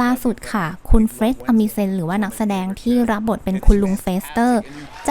ล่าสุดค่ะ คุณเฟรดอมิเซนหรือว่านักแสดงที่รับบทเป็นคุณลุงเฟสเตอร์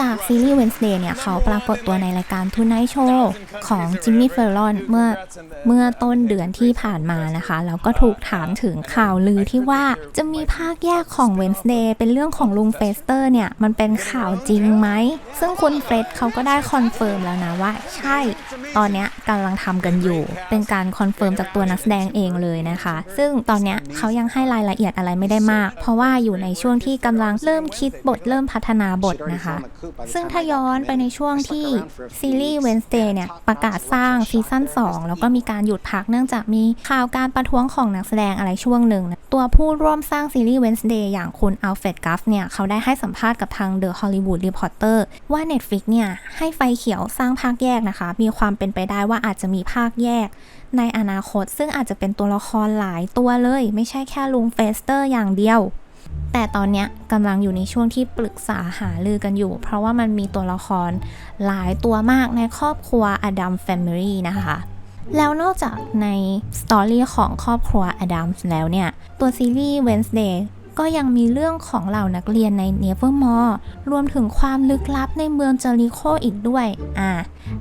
จากซีรีส์ Wednesday เนี่ย เขาปรากฏตัวในรายการ Tonight Show ของจิมมี่เฟลลอนเมื่อเมื่อต้นเดือนที่ผ่านมานะคะ แล้วก็ถูกถามถึงข่าวลือที่ว่าจะมีภาคแยกของ Wednesday เป็นเรื่องของลุงเฟสเตอร์เนี่ย มันเป็นข่าวจริงไหม ซึ่งคุณเฟรดเขาก็ได้คอนเฟิร์มแล้วนะว่าใช่ ตอนเนี้ยกำลังทำกันอยู่ เป็นการคอนเฟิร์มจากตัวนักแสดงเองเลยนะคะ ซึ่งตอนเนี้ยเขายังให้รายละเอียดอะไรไม่ได้มาก เพราะว่าอยู่ในช่วงที่กำลังเริ่มคิดบทเริ่มพัฒนาบทนะคะ ซึ่งถ้าย้อนไปในช่วงที่ซีรีส์ Wednesday เนี่ยประกาศสร้างซีซั่น2 แล้วก็มีการหยุดพักเนื่องจากมีข่าวการประท้วงของนักแสดงอะไรช่วงหนึ่งนะตัวผู้ร่วมสร้างซีรีส์ Wednesday อย่างคุณอัลเฟรดกัฟเนี่ย เขาได้ให้สัมภาษณ์กับทาง The Hollywood Reporter ว่า Netflix เนี่ย ให้ไฟเขียวสร้างภาคแยกนะคะ มีความเป็นไปได้ว่าอาจจะมีภาคแยก ในอนาคต ซึ่งอาจจะเป็นตัวละครหลายตัวเลย ไม่ใช่แค่ลุงเฟสเตอร์อย่างเดียว แต่ตอนนี้กำลังอยู่ในช่วงที่ปรึกษาหารือกันอยู่ เพราะว่ามันมีตัวละครหลายตัวมากในครอบครัวอดัมแฟมิลี่นะคะแล้วนอกจากในสตอรี่ของครอบครัวอดัมส์แล้วเนี่ย ตัวซีรีส์ Wednesday ก็ยังมีเรื่องของเหล่านักเรียนใน Nevermore รวมถึงความลึกลับในเมืองเจอริโคอีกด้วย อ่า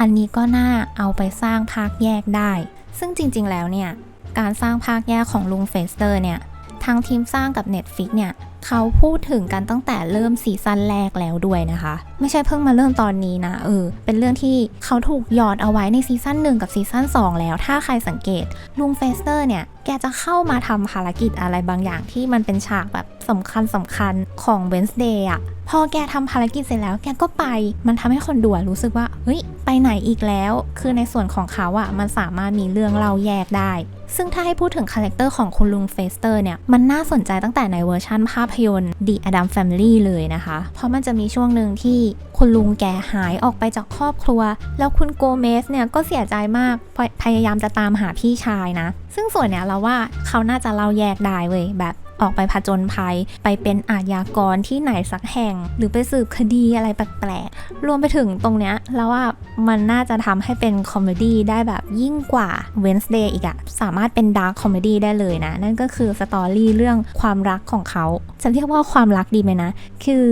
อันนี้ก็น่าเอาไปสร้างภาคแยกได้ ซึ่งจริงๆแล้วเนี่ย การสร้างภาคแยกของลุงเฟสเตอร์เนี่ย ทางทีมสร้างกับ Netflix เนี่ย เขาพูดถึงกันตั้งแต่เริ่มซีซั่นแรกแล้วด้วยนะคะ ไม่ใช่เพิ่งมาเริ่มตอนนี้นะ เออ เป็นเรื่องที่เขาถูกหยอดเอาไว้ในซีซั่นหนึ่งกับซีซั่น2 แล้ว ถ้าใครสังเกตลุงเฟสเตอร์เนี่ย แกจะเข้ามาทำภารกิจอะไรบางอย่างที่มันเป็นฉากแบบสำคัญสำคัญของ Wednesday อะพอแกทำภารกิจเสร็จแล้วแกก็ไป มันทำให้คนดูรู้สึกว่า เฮ้ย ไปไหนอีกแล้ว คือในส่วนของเขาอะมันสามารถมีเรื่องเล่าแยกได้ ซึ่งถ้าให้พูดถึงคาแรคเตอร์ของคุณลุงเฟสเตอร์เนี่ย มันน่าสนใจตั้งแต่ในเวอร์ชั่นภาพยนตร์ The Adam Family เลยนะคะ เพราะมันจะมีช่วงหนึ่งที่คุณลุงแกหายออกไปจากครอบครัว แล้วคุณโกเมสเนี่ยก็เสียใจมากพพยายามจะตามหาพี่ชายนะ ซึ่งส่วนเนี้ยเราว่าเขาน่าจะเล่าแยกได้เว้ยแบบ ออกไปผจญภัย ไปเป็นอาชญากรที่ไหนสักแห่ง หรือไปสืบคดีอะไรแปลกๆ รวมไปถึงตรงเนี้ยแล้วว่ามันน่าจะทำให้เป็นคอมเมดี้ได้แบบยิ่งกว่า Wednesday อีกอะสามารถเป็นดาร์คคอมเมดี้ได้เลยนะ นั่นก็คือสตอรี่เรื่องความรักของเขา จะเรียกว่าความรักดีไหมนะ คือ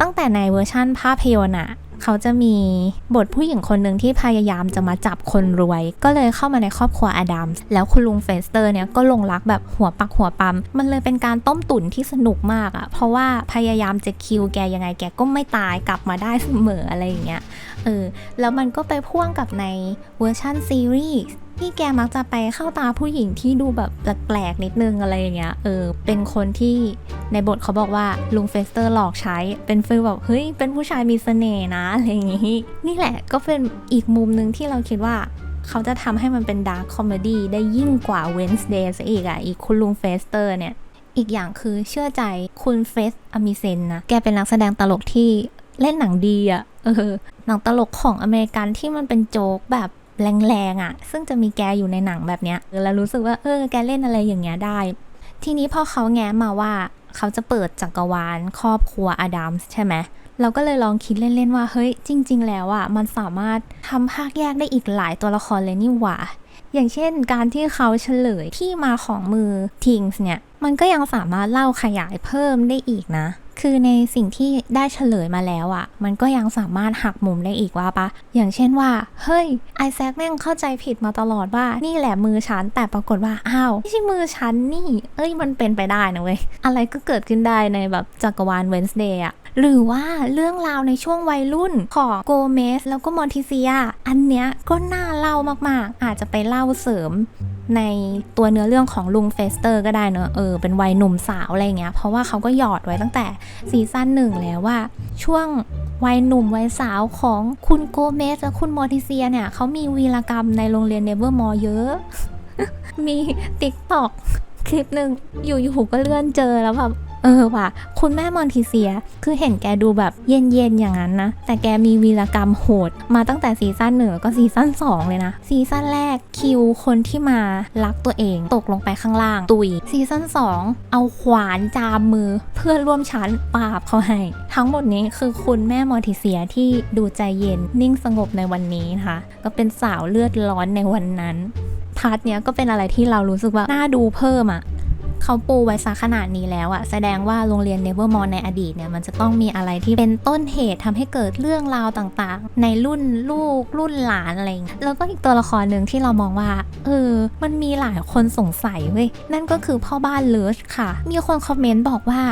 ตั้งแต่ในเวอร์ชั่นภาพยนตร์อะ เขาจะมีบทผู้หญิงคนหนึ่งที่พยายามจะมาจับคนรวย ก็เลยเข้ามาในครอบครัวอดัมส์แล้วคุณลุงเฟสเตอร์เนี่ยก็ลงรักแบบหัวปักหัวปั๊มมันเลยเป็นการต้มตุ๋นที่สนุกมากอะเพราะว่าพยายามจะคิวแกยังไงแกก็ไม่ตายกลับมาได้เสมออะไรอย่างเงี้ยเออแล้วมันก็ไปพ่วงกับในเวอร์ชั่นซีรีส์ ที่แกมักจะไปเข้าตาผู้หญิงที่ดูแบบแปลกๆนิดนึงอะไรอย่างเงี้ยเออเป็นคนที่ในบทเขาบอกว่าลุงเฟสเตอร์หลอกใช้เป็นฟีลแบบเฮ้ยเป็นผู้ชายมีเสน่ห์นะอะไรอย่างงี้นี่แหละก็เป็นอีกมุมหนึ่งที่เราคิดว่าเขาจะทำให้มันเป็นดาร์คคอมเมดี้ได้ยิ่งกว่า Wednesday ซะอีกอะอีกคุณลุงเฟสเตอร์เนี่ย อีกอย่างคือเชื่อใจคุณเฟสอมิเซนนะ แกเป็นนักแสดงตลกที่เล่นหนังดีอะเออหนังตลกของอเมริกันที่มันเป็นโจ๊กแบบ แรงๆอะ ซึ่งจะมีแกอยู่ในหนังแบบเนี้ยแล้วรู้สึกว่าเออแกเล่นอะไรอย่างเงี้ยได้ ทีนี้พอเขาแง้มมาว่าเขาจะเปิดจักรวาลครอบครัวอดัมส์ใช่ไหมเราก็เลยลองคิดเล่นๆว่าเฮ้ยจริง ๆ แล้วอะมันสามารถทำภาคแยกได้อีกหลายตัวละครเลยนี่หว่าอย่างเช่นการที่เขาเฉลยที่มาของมือทิงส์เนี่ย มันก็ยังสามารถเล่าขยายเพิ่มได้อีกนะ คือในสิ่งที่ได้เฉลยมาแล้วอะ่ะ มันก็ยังสามารถหักมุมได้อีกว่าปะอย่างเช่นว่า เฮ้ยไอแซคแม่งเข้าใจผิดมาตลอดว่านี่แหละมือฉัน แต่ปรากฏว่าอ้าวไม่ใช่มือฉันนี่ เอ้ยมันเป็นไปได้นะเว้ยอะไรก็เกิดขึ้นได้ในแบบจักรวาลเวนส์เดย์อะหรือว่าเรื่องราวในช่วงวัยรุ่นของโกเมสแล้วก็มอนทิเซีย อันเนี้ยก็น่าเล่ามากๆ อาจจะไปเล่าเสริม ในตัวเนื้อเรื่องของลุงเฟสเตอร์ก็ได้เนอะเออเป็นวัยหนุ่มสาวอะไรเงี้ย เพราะว่าเขาก็หยอดไว้ตั้งแต่ซีซั่นหนึ่งแล้วว่า ช่วงวัยหนุ่มวัยสาวของคุณโกเมสและคุณมอร์ติเซียเนี่ยเขามีวีรกรรมในโรงเรียนเนเวอร์มอเยอะ มีติ๊กตอกคลิปหนึ่งอยู่ๆก็เลื่อนเจอแล้วแบบ เออว่ะ คุณแม่มอนทิเซีย คือเห็นแกดูแบบเย็นๆอย่างนั้นนะ แต่แกมีวีรกรรมโหด มาตั้งแต่ซีซั่นหนึ่งก็ซีซั่นสองเลยนะ ซีซั่นแรกคิวคนที่มารักตัวเองตกลงไปข้างล่าง ตุย ซีซั่นสองเอาขวานจามมือเพื่อนร่วมชั้นปราบเขาให้ ทั้งหมดนี้คือคุณแม่มอร์ทิเซียที่ดูใจเย็นนิ่งสงบในวันนี้นะคะก็เป็นสาวเลือดร้อนในวันนั้นพาร์ทเนี้ยก็เป็นอะไรที่เรารู้สึกว่าน่าดูเพิ่มอะ เขาปูไว้ซะขนาดนี้แล้วอะแสดงว่าโรงเรียนเนเวอร์มอลในอดีตเนี่ยมันจะต้องมีอะไรที่เป็นต้นเหตุทำให้เกิดเรื่องราวต่างๆ ในรุ่นลูกรุ่นหลานอะไรอย่างเงี้ยแล้วก็อีกตัวละครหนึ่งที่เรามองว่าเออมันมีหลายคนสงสัยเว้ยนั่นก็คือพ่อบ้านเลิร์ชค่ะ มีคนคอมเมนต์บอกว่า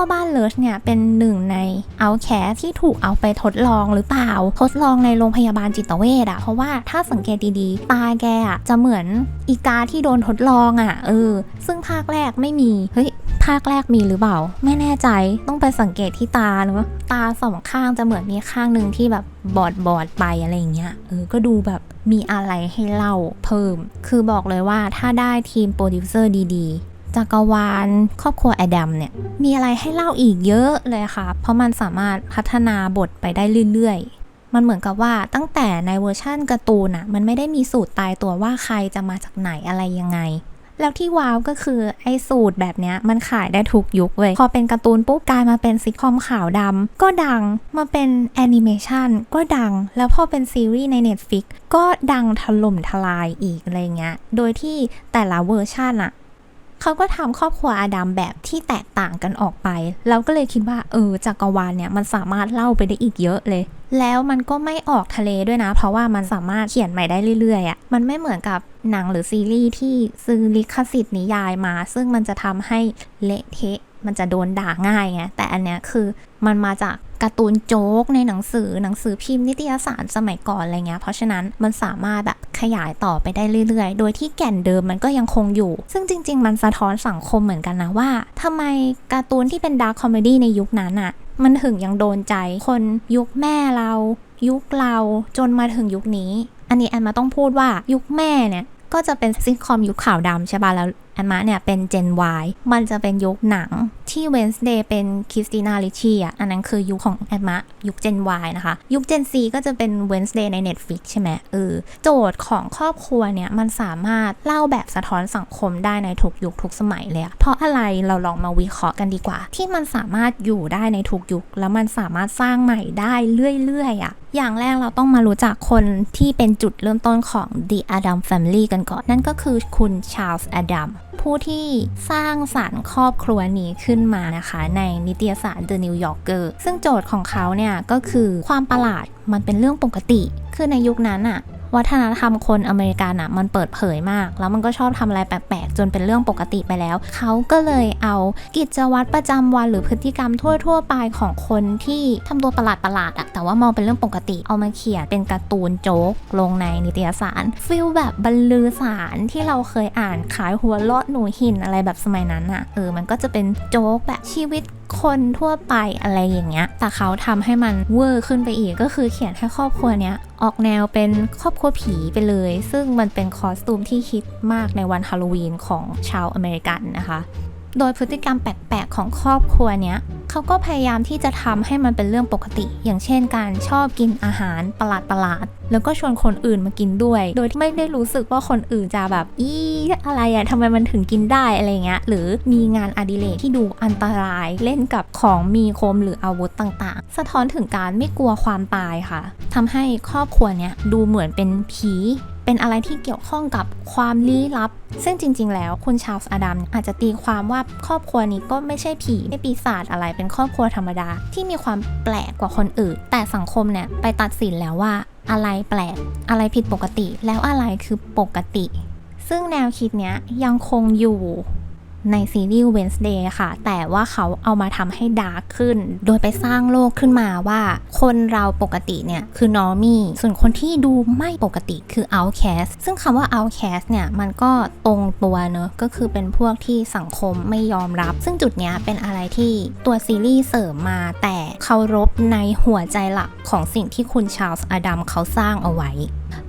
พ่อบ้านเลิร์ชเนี่ยเป็นหนึ่งในเอาแคสที่ถูกเอาไปทดลองหรือเปล่า ทดลองในโรงพยาบาลจิตเวชอะเพราะว่าถ้าสังเกตดีๆ ตาแกอะจะเหมือนอีกาที่โดนทดลองอะเออ ซึ่งภาคแรกไม่มี เฮ้ย ภาคแรกมีหรือเปล่า ไม่แน่ใจต้องไปสังเกตที่ตาเนอะตาสองข้างจะเหมือนมีข้างหนึ่งที่แบบบอดบอดไปอะไรอย่างเงี้ยเออก็ดูแบบมีอะไรให้เล่าเพิ่ม คือบอกเลยว่าถ้าได้ทีมโปรดิวเซอร์ดีๆ จักรวาลครอบครัวแอดัมเนี่ยมีอะไรให้เล่าอีกเยอะเลยค่ะ เพราะมันสามารถพัฒนาบทไปได้เรื่อยๆ มันเหมือนกับว่าตั้งแต่ในเวอร์ชั่นการ์ตูนอะมันไม่ได้มีสูตรตายตัวว่าใครจะมาจากไหนอะไรยังไง แล้วที่ว้าวก็คือไอ้สูตรแบบเนี้ยมันขายได้ทุกยุคเว้ยพอเป็นการ์ตูนปุ๊บกลายมาเป็นซิทคอมขาวดำก็ดังมาเป็นแอนิเมชันก็ดังแล้วพอเป็นซีรีส์ใน Netflix ก็ดังถล่มทลายอีกอะไรเงี้ยโดยที่แต่ละเวอร์ชันอะ เขาก็ทำครอบครัวอาดัมแบบที่แตกต่างกันออกไปแล้วก็เลยคิดว่าเออจักรวาลเนี่ยมันสามารถเล่าไปได้อีกเยอะเลย แล้วมันก็ไม่ออกทะเลด้วยนะ เพราะว่ามันสามารถเขียนใหม่ได้เรื่อยๆอะ่ะมันไม่เหมือนกับหนังหรือซีรีส์ที่ซื้อลิขสิทธิ์นิยายมา ซึ่งมันจะทำให้เละเทะมันจะโดนด่าง่ายไงแต่อันเนี้ยคือมันมาจาก การ์ตูนโจ๊กในหนังสือหนังสือพิมพ์นิตยสารสมัยก่อนอะไรเงี้ยเพราะฉะนั้นมันสามารถแบบขยายต่อไปได้เรื่อยๆ โดยที่แก่นเดิมมันก็ยังคงอยู่ ซึ่งจริง ๆ มันสะท้อนสังคมเหมือนกันนะว่าทำไมการ์ตูนที่เป็นดาร์คคอมเมดี้ในยุคนั้นอะมันถึงยังโดนใจคนยุคแม่เรา ยุคเราจนมาถึงยุคนี้ อันนี้แอนมาต้องพูดว่ายุคแม่เนี่ยก็จะเป็นซิทคอมยุคขาวดำใช่ป่ะแล้วแอนมาเนี่ยเป็น Gen Y มันจะเป็นยุคหนัง ที่ Wednesday เป็นคริสตินาลิชีอะ อันนั้นคือยุคของแอนมายุค Gen Y นะคะ ยุค Gen Z ก็จะเป็น Wednesday ใน Netflix ใช่ไหมเออโจทย์ของครอบครัวเนี่ยมันสามารถเล่าแบบสะท้อนสังคมได้ในทุกยุคทุกสมัยเลยเพราะอะไรเราลองมาวิเคราะห์กันดีกว่า ที่มันสามารถอยู่ได้ในทุกยุค แล้วมันสามารถสร้างใหม่ได้เรื่อยๆอะอย่างแรกเราต้องมารู้จักคนที่เป็นจุดเริ่มต้นของ The Adam Family กันก่อน นั่นก็คือคุณชาร์ลส์อดัม ผู้ที่สร้างสรรค์ครอบครัวนี้ขึ้นมานะคะ ในนิตยสาร The New Yorker ซึ่งโจทย์ของเขาเนี่ยก็คือความประหลาดมันเป็นเรื่องปกติ คือในยุคนั้นอะ วัฒนธรรมคนอเมริกันอะมันเปิดเผยมาก แล้วมันก็ชอบทำอะไรแปลกๆ จนเป็นเรื่องปกติไปแล้ว เขาก็เลยเอากิจวัตรประจำวันหรือพฤติกรรมทั่วๆไปของคนที่ทำตัวประหลาดๆอะแต่ว่ามองเป็นเรื่องปกติเอามาเขียนเป็นการ์ตูนโจ๊กลงในนิตยสารฟิลแบบบรรลือสารที่เราเคยอ่านขายหัวเลาะหนูหินอะไรแบบสมัยนั้นอะเออมันก็จะเป็นโจ๊กแบบชีวิต คนทั่วไปอะไรอย่างเงี้ย แต่เขาทำให้มันเวอร์ขึ้นไปอีกก็คือเขียนให้ครอบครัวเนี้ยออกแนวเป็นครอบครัวผีไปเลย ซึ่งมันเป็นคอสตูมที่ฮิตมากในวันฮาโลวีนของชาวอเมริกันนะคะ โดยพฤติกรรมแปลกๆของครอบครัวเนี้ยเขาก็พยายามที่จะทำให้มันเป็นเรื่องปกติ อย่างเช่น การชอบกินอาหารประหลาดๆแล้วก็ชวนคนอื่นมากินด้วย โดยที่ไม่ได้รู้สึกว่าคนอื่นจะแบบอีอะไรอะทำไมมันถึงกินได้อะไรเงี้ย หรือมีงานอดิเรกที่ดูอันตราย เล่นกับของมีคมหรืออาวุธต่างๆ สะท้อนถึงการไม่กลัวความตายค่ะทำให้ครอบครัวเนี้ยดูเหมือนเป็นผี เป็นอะไรที่เกี่ยวข้องกับความลี้ลับ ซึ่งจริง ๆ แล้วคุณชาลส์อดัมอาจจะตีความว่าครอบครัวนี้ก็ไม่ใช่ผีไม่ปีศาจอะไรเป็นครอบครัวธรรมดา ที่มีความแปลกกว่าคนอื่น แต่สังคมเนี่ยไปตัดสินแล้วว่า อะไรแปลกอะไรผิดปกติ แล้วอะไรคือปกติ ซึ่งแนวคิดเนี้ยยังคงอยู่ ในซีรีส์ Wednesday ค่ะ แต่ว่าเขาเอามาทำให้ดาร์กขึ้น โดยไปสร้างโลกขึ้นมาว่า คนเราปกติเนี่ยคือ normie ส่วนคนที่ดูไม่ปกติคือ outcast ซึ่งคำว่า outcast เนี่ยมันก็ตรงตัวเนอะก็คือเป็นพวกที่สังคมไม่ยอมรับ ซึ่งจุดเนี้ยเป็นอะไรที่ตัวซีรีส์เสริมมา แต่เคารพในหัวใจหลักของสิ่งที่คุณชาลส์อดัมเขาสร้างเอาไว้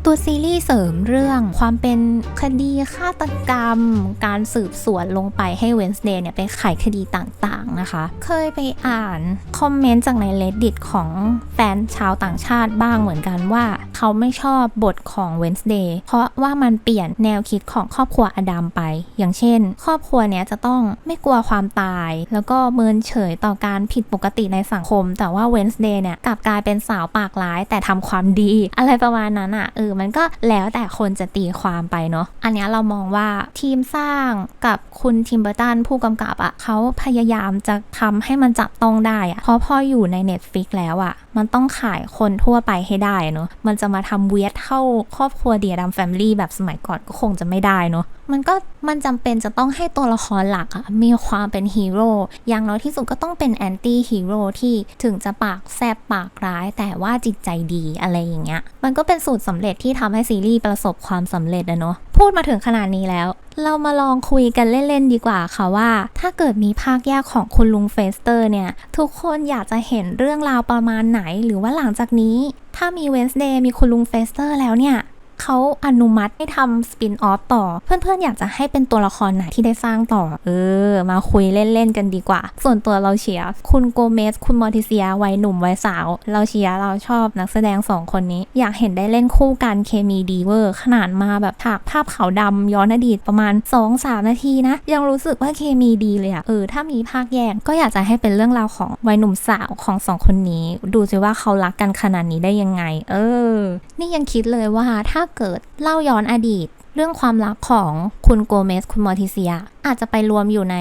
ตัวซีรีส์เสริมเรื่องความเป็นคดีฆาตกรรม การสืบสวนลงไปให้เวนส์เดย์เนี่ยไปไขคดีต่างๆนะคะ เคยไปอ่านคอมเมนต์จากใน reddit ของแฟนชาวต่างชาติบ้างเหมือนกันว่า เขาไม่ชอบบทของ Wednesday เพราะว่ามันเปลี่ยนแนวคิดของครอบครัวอดัมไป อย่างเช่น ครอบครัวเนี้ยจะต้องไม่กลัวความตาย แล้วก็เมินเฉยต่อการผิดปกติในสังคม แต่ว่า Wednesday เนี่ยกลับกลายเป็นสาวปากร้าย แต่ทำความดี อะไรประมาณนั้นอะเออมันก็แล้วแต่คนจะตีความไปเนาะอันนี้เรามองว่าทีมสร้างกับคุณทิมเบอร์ตันผู้กำกับอะเขาพยายามจะทำให้มันจับต้องได้อะเพราะพออยู่ใน Netflix แล้วอะมันต้องขายคนทั่วไปให้ได้เนาะมันจะมาทำเวียดเท่าครอบครัวเดียดำแฟมิลี่แบบสมัยก่อนก็คงจะไม่ได้เนาะมันก็มันจำเป็นจะต้องให้ตัวละครหลักอะมีความเป็นฮีโร่อย่างน้อยที่สุดก็ต้องเป็นแอนตี้ฮีโร่ที่ถึงจะปากแซบปากร้าย แต่ว่าจิตใจดีอะไรอย่างเงี้ย มันก็เป็นสูตรสำเร็จที่ทำให้ซีรีส์ประสบความสำเร็จอะเนาะ พูดมาถึงขนาดนี้แล้ว เรามาลองคุยกันเล่น ๆ ดีกว่าค่ะว่า ถ้าเกิดมีภาคแยกของคุณลุงเฟสเตอร์เนี่ย ทุกคนอยากจะเห็นเรื่องราวประมาณไหน หรือว่าหลังจากนี้ ถ้ามีเวนส์เดย์มีคุณลุงเฟสเตอร์แล้วเนี่ย เขาอนุมัติให้ทำสปินออฟต่อ เพื่อนๆ อยากจะให้เป็นตัวละครไหนที่ได้สร้างต่อ เออ มาคุยเล่นๆ กันดีกว่า ส่วนตัวเราเชียร์คุณโกเมส คุณมอร์ติเซียวัยหนุ่มวัยสาว เราเชียร์เราชอบนักแสดงสองคนนี้ อยากเห็นได้เล่นคู่กันเคมีดีเวอร์ ขนาดมาแบบฉากภาพขาวดำย้อนอดีตประมาณ 2-3 นาทีนะ ยังรู้สึกว่าเคมีดีเลยอะเออถ้ามีภาคแยกก็อยากจะให้เป็นเรื่องราวของวัยหนุ่มสาวของสองคนนี้ ดูสิว่าเขารักกันขนาดนี้ได้ยังไง เออ นี่ยังคิดเลยว่าถ้าเกิดเล่าย้อนอดีต เรื่องความรักของคุณโกเมสคุณมอร์ติเซีย อาจจะไปรวมอยู่ใน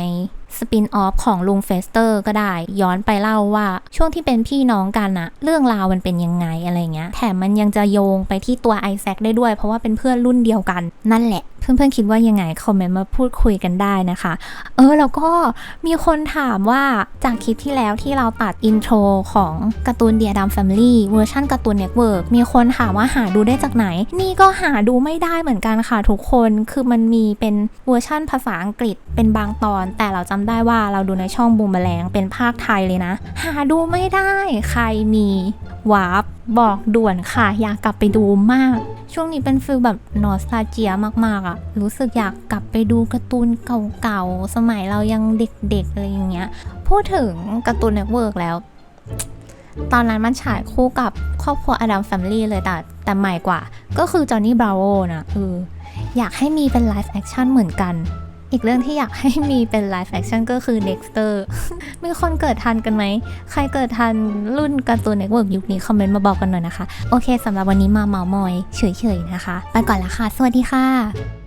สปินออฟของลุงเฟสเตอร์ก็ได้ ย้อนไปเล่าว่าช่วงที่เป็นพี่น้องกันอะเรื่องราวมันเป็นยังไงอะไรเงี้ยแถมมันยังจะโยงไปที่ตัวไอแซคได้ด้วย เพราะว่าเป็นเพื่อนรุ่นเดียวกันนั่นแหละเพื่อนๆคิดว่ายังไงคอมเมนต์มาพูดคุยกันได้นะคะ เออแล้วก็มีคนถามว่าจากคลิปที่แล้วที่เราตัดอินโทรของการ์ตูนเดียด m มแฟมิลี่เวอร์ชันการ์ตูนเน็ตเวิร์กมีคนถามว่าหาดูได้จากไหน นี่ก็หาดูไม่ได้เหมือนกันค่ะทุกคนคือมันมีเป็นเวอร์ชั่นภาษาอังกฤษเป็นบางตอน แต่เราจำได้ว่าเราดูในช่องบูมแมลงเป็นภาคไทยเลยนะ หาดูไม่ได้ใครมีวาร์ปบอกด่วนค่ะ อยากกลับไปดูมาก ช่วงนี้เป็นฟิลแบบนอสตาเจียมากๆอะรู้สึกอยากกลับไปดูการ์ตูนเก่าๆ สมัยเรายังเด็กๆ อะไรอย่างเงี้ย พูดถึงการ์ตูนเน็ตเวิร์กแล้ว ตอนนั้นมันฉายคู่กับครอบครัวอดัมแฟมิลี่เลยแต่แต่ใหม่กว่า ก็คือจอห์นนี่บราโวนะเอออยากให้มีเป็นไลฟ์แอคชั่นเหมือนกัน อีกเรื่องที่อยากให้มีเป็นไลฟ์แฟคชั่นก็คือ Dexter มีคนเกิดทันกันไหม ใครเกิดทันรุ่นการ์ตูนเน็ตเวิร์กยุคนี้ คอมเมนต์มาบอกกันหน่อยนะคะ โอเคสำหรับวันนี้มาเมามอยเฉยๆนะคะ ไปก่อนละค่ะ สวัสดีค่ะ